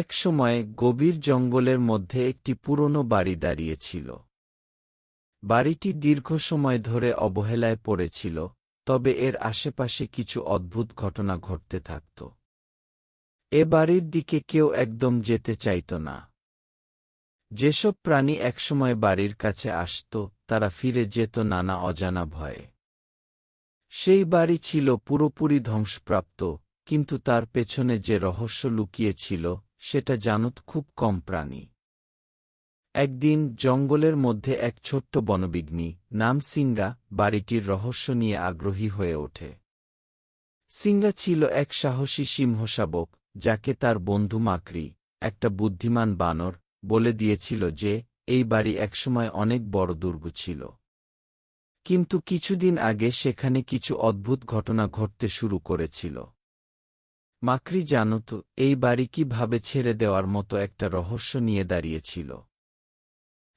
এক সময় গভীর জঙ্গলের মধ্যে একটি পুরনো বাড়ি দাঁড়িয়েছিল। বাড়িটি দীর্ঘ সময় ধরে অবহেলায় পড়েছিল, তবে এর আশেপাশে কিছু অদ্ভুত ঘটনা ঘটতে থাকত। এ বাড়ির দিকে কেউ একদম যেতে চাইত না। যেসব প্রাণী একসময় বাড়ির কাছে আসত, তারা ফিরে যেত নানা অজানা ভয়ে। সেই বাড়ি ছিল পুরোপুরি ধ্বংসপ্রাপ্ত, কিন্তু তার পেছনে যে রহস্য লুকিয়েছিল সেটা জানত খুব কম প্রাণী। একদিন জঙ্গলের মধ্যে এক ছোট্ট বনবিঘ্নি নাম সিঙ্গা বাড়িটির রহস্য নিয়ে আগ্রহী হয়ে ওঠে। সিঙ্গা ছিল এক সাহসী সিংহশাবক যাকে তার বন্ধু মাকড়ি, একটা বুদ্ধিমান বানর, বলে দিয়েছিল যে এই বাড়ি একসময় অনেক বড় দুর্গ ছিল। কিন্তু কিছুদিন আগে সেখানে কিছু অদ্ভুত ঘটনা ঘটতে শুরু করেছিল। মাকড়ি জানত, এই বাড়ি কীভাবে ছেড়ে দেওয়ার মতো একটা রহস্য নিয়ে দাঁড়িয়েছিল।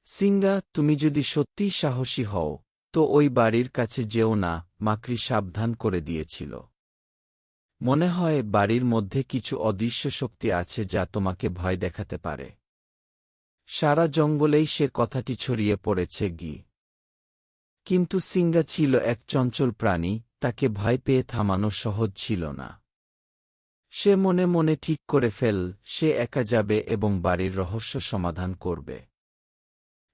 সিঙ্গা তুমি যদি সত্যিই সাহসী হও, তো ওই বাড়ির কাছে যেও না, মাকড়ি সাবধান করে দিয়েছিল। মনে হয় বাড়ির মধ্যে কিছু অদৃশ্য শক্তি আছে যা তোমাকে ভয় দেখাতে পারে। সারা জঙ্গলেই সে কথাটি ছড়িয়ে পড়েছে গি। কিন্তু সিঙ্গা ছিল এক চঞ্চল প্রাণী, তাকে ভয় পেয়ে থামানো সহজ ছিল না। সে মনে মনে ঠিক করে ফেল, সে একা যাবে এবং বাড়ির রহস্য সমাধান করবে।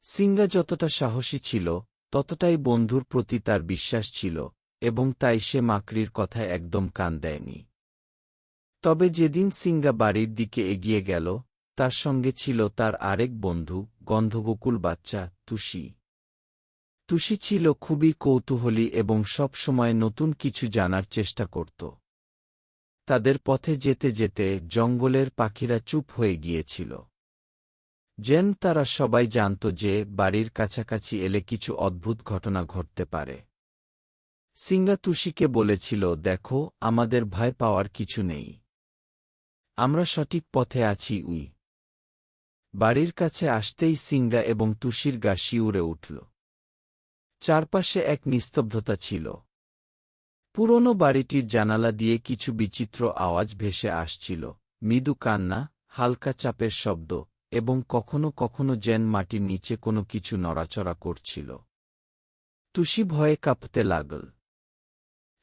সিঙ্গা যতটা সাহসী ছিল, ততটাই বন্ধুর প্রতি তার বিশ্বাস ছিল, এবং তাই সে মাকড়ির কথায় একদম কান দেয়নি। তবে যেদিন সিঙ্গা বাড়ির দিকে এগিয়ে গেল, তার সঙ্গে ছিল তার আরেক বন্ধু, গন্ধগোকুল বাচ্চা, তুষি। তুষি ছিল খুবই কৌতূহলী এবং সব সময় নতুন কিছু জানার চেষ্টা করত। তাদের পথে যেতে যেতে জঙ্গলের পাখিরা চুপ হয়ে গিয়েছিল। যেন তারা সবাই জানত যে বাড়ির কাছাকাছি এলে কিছু অদ্ভুত ঘটনা ঘটতে পারে। সিঙ্গা তুষিকে বলেছিল, দেখো, আমাদের ভয় পাওয়ার কিছু নেই। আমরা সঠিক পথে আছি, উই। বাড়ির কাছে আসতেই সিঙ্গা এবং তুষির গা শিউরে উঠল। চারপাশে এক নিস্তব্ধতা ছিল। পুরনো বাড়িটির জানালা দিয়ে কিছু বিচিত্র আওয়াজ ভেসে আসছিল। মৃদু কান্না, হালকা চাপের শব্দ, এবং কখনো কখনো যেন মাটির নিচে কোনো কিছু নড়াচড়া করছিল। তুষি ভয়ে কাঁপতে লাগল।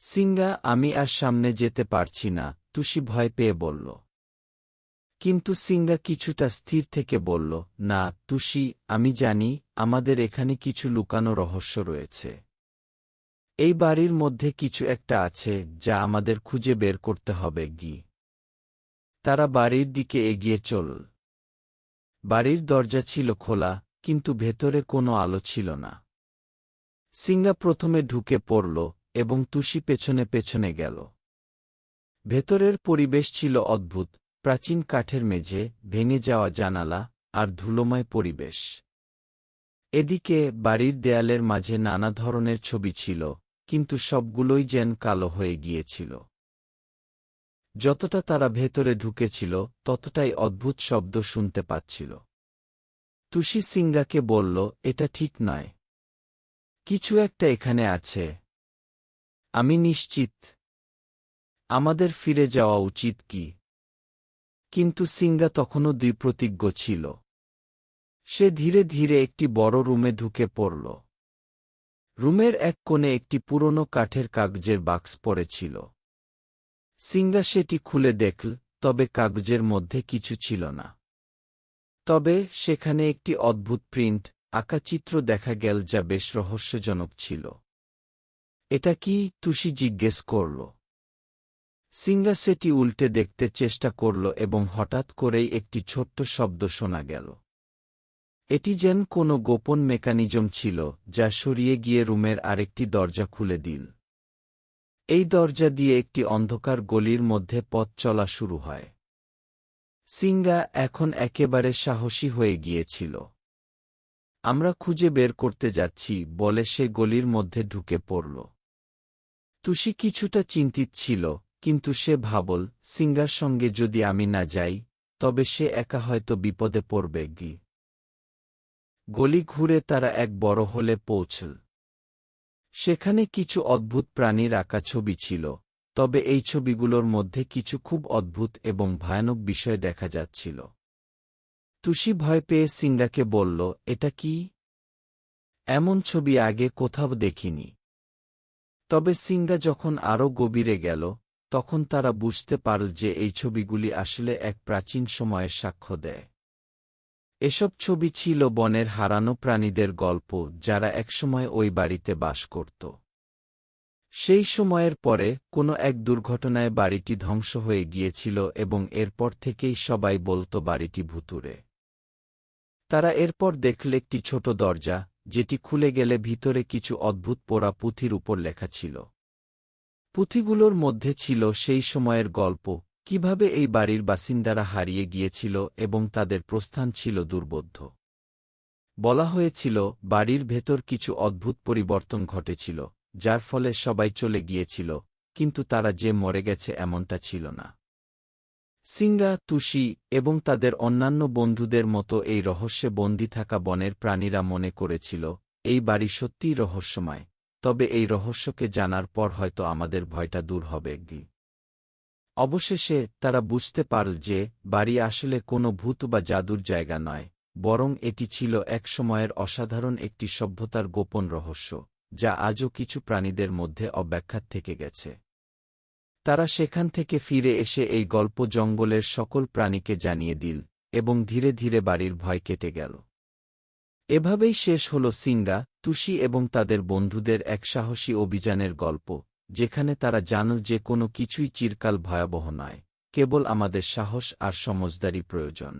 সিঙ্গা আমি আর সামনে যেতে পারছি না, তুষি ভয় পেয়ে বলল। কিন্তু সিঙ্গা কিছুটা স্থির থেকে বলল, না, তুষি, আমি জানি, আমাদের এখানে কিছু লুকানো রহস্য রয়েছে। এই বাড়ির মধ্যে কিছু একটা আছে, যা আমাদের খুঁজে বের করতে হবে, গি। তারা বাড়ির দিকে এগিয়ে চল। বাড়ির দরজা ছিল খোলা, কিন্তু ভেতরে কোনো আলো ছিল না। সিঙ্গা প্রথমে ঢুকে পড়ল, এবং তুষি পেছনে পেছনে গেল। ভেতরের পরিবেশ ছিল অদ্ভুত, প্রাচীন কাঠের মেঝে, ভেঙে যাওয়া জানালা, আর ধুলোময় পরিবেশ। এদিকে বাড়ির দেয়ালের মাঝে নানা ধরনের ছবি ছিল কিন্তু সবগুলোই যেন কালো হয়ে গিয়েছিল। যতটা তারা ভেতরে ঢুকেছিল, ততটাই অদ্ভুত শব্দ শুনতে পাচ্ছিল। তুষি সিঙ্গাকে বলল, এটা ঠিক নয়। কিছু একটা এখানে আছে। আমি নিশ্চিত। আমাদের ফিরে যাওয়া উচিত কি? কিন্তু সিঙ্গা তখনও দ্বিপ্রতিজ্ঞ ছিল। সে ধীরে ধীরে একটি বড় রুমে ঢুকে পড়ল। রুমের এক কোণে একটি পুরনো কাঠের কাগজের বাক্স পড়েছিল। সিঙ্গা সেটি খুলে দেখল, তবে কাগজের মধ্যে কিছু ছিল না। তবে সেখানে একটি অদ্ভুত প্রিন্ট, আঁকা চিত্র দেখা গেল যা বেশ রহস্যজনক ছিল। এটা কি? তুষি জিজ্ঞেস করল। সিঙ্গা সেটি উল্টে দেখতে চেষ্টা করল এবং হঠাৎ করেই একটি ছোট্ট শব্দ শোনা গেল। এটি যেন কোনো গোপন মেকানিজম ছিল, যা সরিয়ে গিয়ে রুমের আরেকটি দরজা খুলে দিল এই দরজা দিয়ে একটি অন্ধকার গলির মধ্যে পথ চলা শুরু হয়। সিঙ্গা এখন একেবারে সাহসী হয়ে গিয়েছিল। আমরা খুঁজে বের করতে যাচ্ছি, বলে সে গলির মধ্যে ঢুকে পড়ল। তুষি কিছুটা চিন্তিত ছিল, কিন্তু সে ভাবল সিঙ্গার সঙ্গে যদি আমি না যাই, তবে সে একা হয়তো বিপদে পড়বে গি। গলি ঘুরে তারা এক বড় হলে পৌঁছল। সেখানে কিছু অদ্ভুত প্রাণীর আঁকা ছবি ছিল, তবে এই ছবিগুলোর মধ্যে কিছু খুব অদ্ভুত এবং ভয়ানক বিষয় দেখা যাচ্ছিল। তুষি ভয় পেয়ে সিঙ্গাকে বলল, এটা কি? এমন ছবি আগে কোথাও দেখিনি। তবে সিঙ্গা যখন আরও গভীরে গেল, তখন তারা বুঝতে পারল যে এই ছবিগুলি আসলে এক প্রাচীন সময়ের সাক্ষ্য দেয়। এসব ছবি ছিল বনের হারানো প্রাণীদের গল্প যারা একসময় ওই বাড়িতে বাস করত। সেই সময়ের পরে কোনো এক দুর্ঘটনায় বাড়িটি ধ্বংস হয়ে গিয়েছিল এবং এরপর থেকেই সবাই বলত বাড়িটি ভুতুরে তারা এরপর দেখল একটি ছোট দরজা, যেটি খুলে গেলে ভিতরে কিছু অদ্ভুত পোড়া পুঁথির উপর লেখা ছিল। পুঁথিগুলোর মধ্যে ছিল সেই সময়ের গল্প কীভাবে এই বাড়ির বাসিন্দারা হারিয়ে গিয়েছিল এবং তাদের প্রস্থান ছিল দুর্বোধ্য। বলা হয়েছিল, বাড়ির ভেতর কিছু অদ্ভুত পরিবর্তন ঘটেছিল, যার ফলে সবাই চলে গিয়েছিল, কিন্তু তারা যে মরে গেছে এমনটা ছিল না। সিঙ্গা তুষি এবং তাদের অন্যান্য বন্ধুদের মতো এই রহস্যে বন্দী থাকা বনের প্রাণীরা মনে করেছিল, এই বাড়ি সত্যিই রহস্যময়, তবে এই রহস্যকে জানার পর হয়তো আমাদের ভয়টা দূর হবে, গি। অবশেষে তারা বুঝতে পারল যে বাড়ি আসলে কোনো ভূত বা জাদুর জায়গা নয়, বরং এটি ছিল এক সময়ের অসাধারণ একটি সভ্যতার গোপন রহস্য, যা আজও কিছু প্রাণীদের মধ্যে অব্যাখ্যাত থেকে গেছে। তারা সেখান থেকে ফিরে এসে এই গল্প জঙ্গলের সকল প্রাণীকে জানিয়ে দিল, এবং ধীরে ধীরে বাড়ির ভয় কেটে গেল। এভাবেই শেষ হল সিঙ্গা, তুষি এবং তাদের বন্ধুদের এক সাহসী অভিযানের গল্প। যেখানে তারা জানল যে কোনো কিছুই চিরকাল ভয়াবহ নয়, কেবল আমাদের সাহস আর সমজদারি প্রয়োজন।